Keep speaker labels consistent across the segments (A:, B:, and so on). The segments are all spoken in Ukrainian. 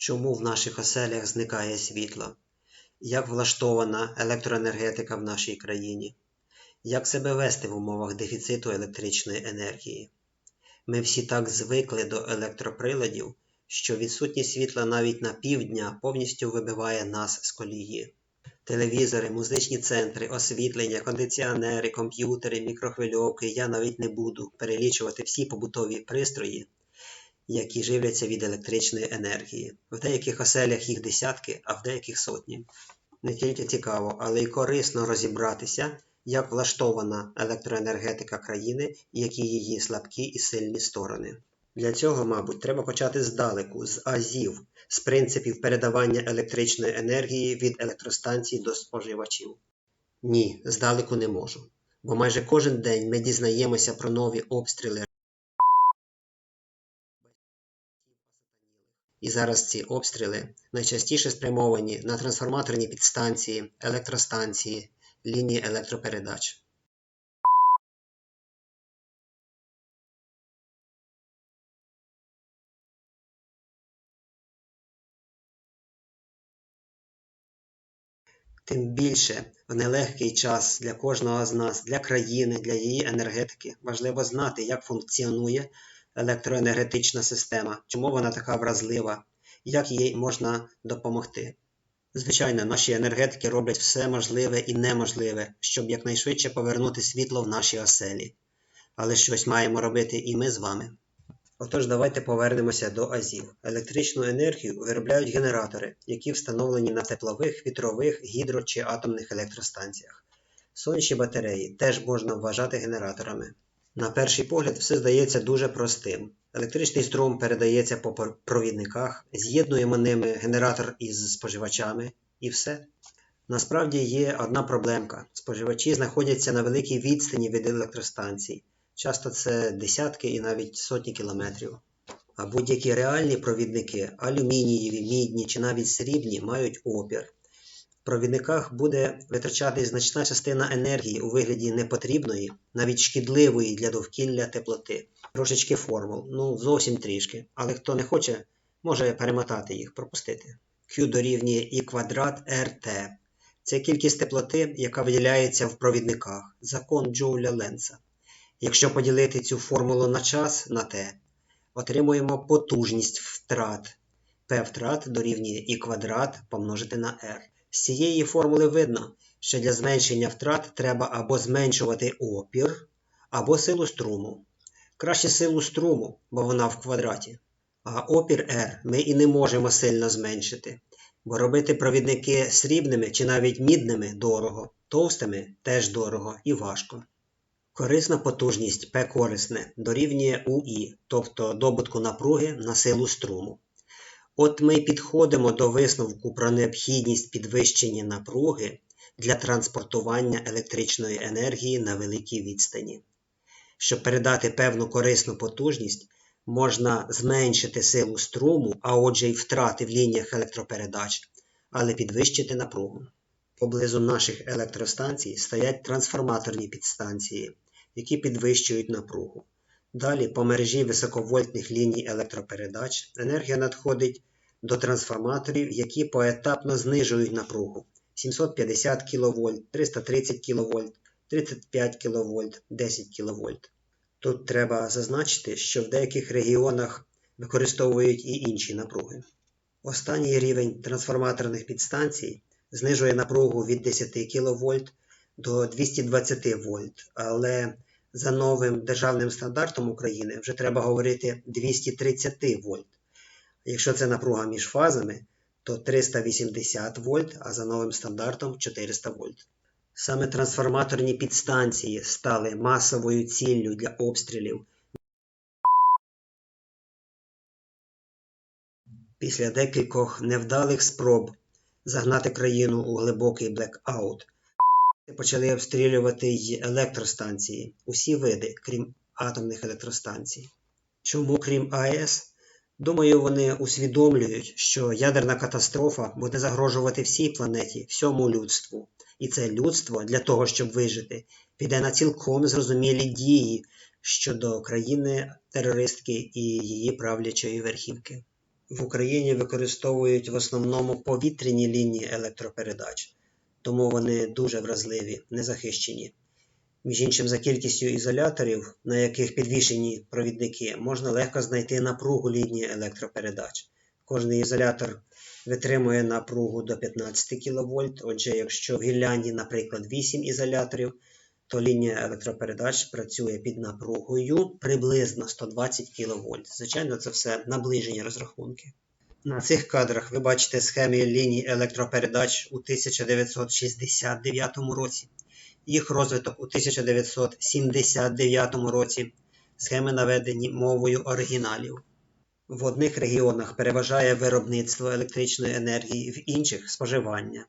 A: Чому в наших оселях зникає світло? Як влаштована електроенергетика в нашій країні? Як себе вести в умовах дефіциту електричної енергії? Ми всі так звикли до електроприладів, що відсутність світла навіть на півдня повністю вибиває нас з колії. Телевізори, музичні центри, освітлення, кондиціонери, комп'ютери, мікрохвильовки я навіть не буду перелічувати всі побутові пристрої, які живляться від електричної енергії. В деяких оселях їх десятки, а в деяких сотні. Не тільки цікаво, але й корисно розібратися, як влаштована електроенергетика країни і які її слабкі і сильні сторони. Для цього, мабуть, треба почати здалеку, з азів, з принципів передавання електричної енергії від електростанцій до споживачів. Ні, здалеку не можу, бо майже кожен день ми дізнаємося про нові обстріли. І зараз ці обстріли найчастіше спрямовані на трансформаторні підстанції, електростанції, лінії електропередач. Тим більше в нелегкий час для кожного з нас, для країни, для її енергетики важливо знати, як функціонує електроенергетична система, чому вона така вразлива, як їй можна допомогти. Звичайно, наші енергетики роблять все можливе і неможливе, щоб якнайшвидше повернути світло в наші оселі. Але щось маємо робити і ми з вами. Отож, давайте повернемося до азів. Електричну енергію виробляють генератори, які встановлені на теплових, вітрових, гідро чи атомних електростанціях. Сонячні батареї теж можна вважати генераторами. На перший погляд, все здається дуже простим. Електричний струм передається по провідниках, з'єднуємо ними генератор із споживачами і все. Насправді є одна проблемка: споживачі знаходяться на великій відстані від електростанцій. Часто це десятки і навіть сотні кілометрів. А будь-які реальні провідники алюмінієві, мідні чи навіть срібні мають опір. Провідниках буде витрачатись значна частина енергії у вигляді непотрібної, навіть шкідливої для довкілля теплоти. Трошечки формул, ну зовсім трішки. Але хто не хоче, може перемотати їх, пропустити. Q дорівнює І квадрат РТ. Це кількість теплоти, яка виділяється в провідниках. Закон Джоуля Ленца. Якщо поділити цю формулу на час на t, отримуємо потужність втрат. P втрат дорівнює і квадрат помножити на r. З цієї формули видно, що для зменшення втрат треба або зменшувати опір, або силу струму. Краще силу струму, бо вона в квадраті. А опір R ми і не можемо сильно зменшити, бо робити провідники срібними чи навіть мідними дорого, товстими теж дорого і важко. Корисна потужність P корисне дорівнює УІ, тобто добутку напруги на силу струму. От ми підходимо до висновку про необхідність підвищення напруги для транспортування електричної енергії на великій відстані. Щоб передати певну корисну потужність, можна зменшити силу струму, а отже й втрати в лініях електропередач, але підвищити напругу. Поблизу наших електростанцій стоять трансформаторні підстанції які підвищують напругу. Далі по мережі високовольтних ліній електропередач енергія надходить до трансформаторів, які поетапно знижують напругу 750 кВт, 330 кВт, 35 кВт, 10 кВт. Тут треба зазначити, що в деяких регіонах використовують і інші напруги. Останній рівень трансформаторних підстанцій знижує напругу від 10 кВт до 220 В, але за новим державним стандартом України вже треба говорити 230 вольт. Якщо це напруга між фазами, то 380 вольт, а за новим стандартом 400 вольт. Саме трансформаторні підстанції стали масовою ціллю для обстрілів. Після декількох невдалих спроб загнати країну у глибокий блекаут почали обстрілювати й електростанції, усі види, крім атомних електростанцій. Чому, крім АЕС? Думаю, вони усвідомлюють, що ядерна катастрофа буде загрожувати всій планеті, всьому людству. І це людство для того, щоб вижити, піде на цілком зрозумілі дії щодо країни терористки і її правлячої верхівки. В Україні використовують в основному повітряні лінії електропередач, тому вони дуже вразливі, незахищені. Між іншим, за кількістю ізоляторів, на яких підвішені провідники, можна легко знайти напругу лінії електропередач. Кожний ізолятор витримує напругу до 15 кВт. Отже, якщо в гірлянді, наприклад, 8 ізоляторів, то лінія електропередач працює під напругою приблизно 120 кВт. Звичайно, це все наближені розрахунки. На цих кадрах ви бачите схеми ліній електропередач у 1969 році, їх розвиток у 1979 році. Схеми наведені мовою оригіналів. В одних регіонах переважає виробництво електричної енергії, в інших споживання.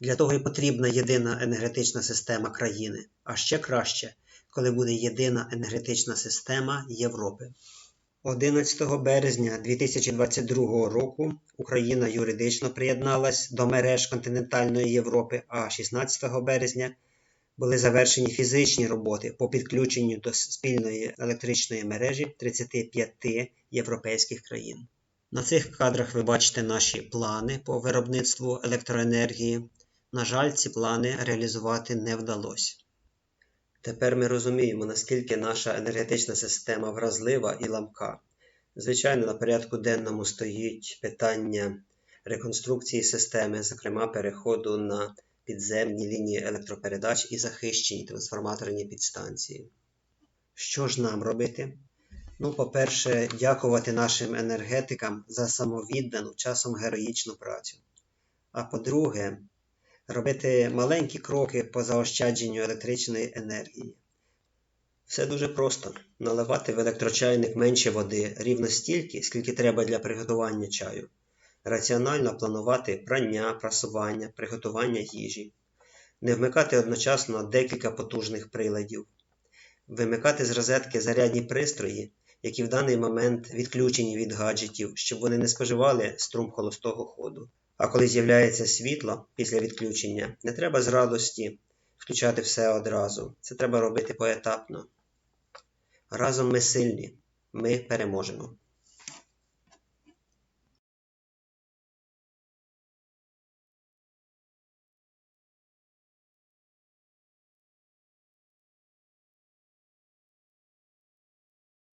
A: Для того і потрібна єдина енергетична система країни, а ще краще, коли буде єдина енергетична система Європи. 11 березня 2022 року Україна юридично приєдналась до мереж континентальної Європи, а 16 березня були завершені фізичні роботи по підключенню до спільної електричної мережі 35 європейських країн. На цих кадрах ви бачите наші плани по виробництву електроенергії. На жаль, ці плани реалізувати не вдалося. Тепер ми розуміємо, наскільки наша енергетична система вразлива і ламка. Звичайно, на порядку денному стоїть питання реконструкції системи, зокрема переходу на підземні лінії електропередач і захищені трансформаторні підстанції. Що ж нам робити? Ну, по-перше, дякувати нашим енергетикам за самовіддану, часом героїчну працю. А по-друге, робити маленькі кроки по заощадженню електричної енергії. Все дуже просто: наливати в електрочайник менше води рівно стільки, скільки треба для приготування чаю, раціонально планувати прання, прасування, приготування їжі, не вмикати одночасно декілька потужних приладів, вимикати з розетки зарядні пристрої, які в даний момент відключені від гаджетів, щоб вони не споживали струм холостого ходу. А коли з'являється світло після відключення, не треба з радості включати все одразу. Це треба робити поетапно. Разом ми сильні, ми переможемо.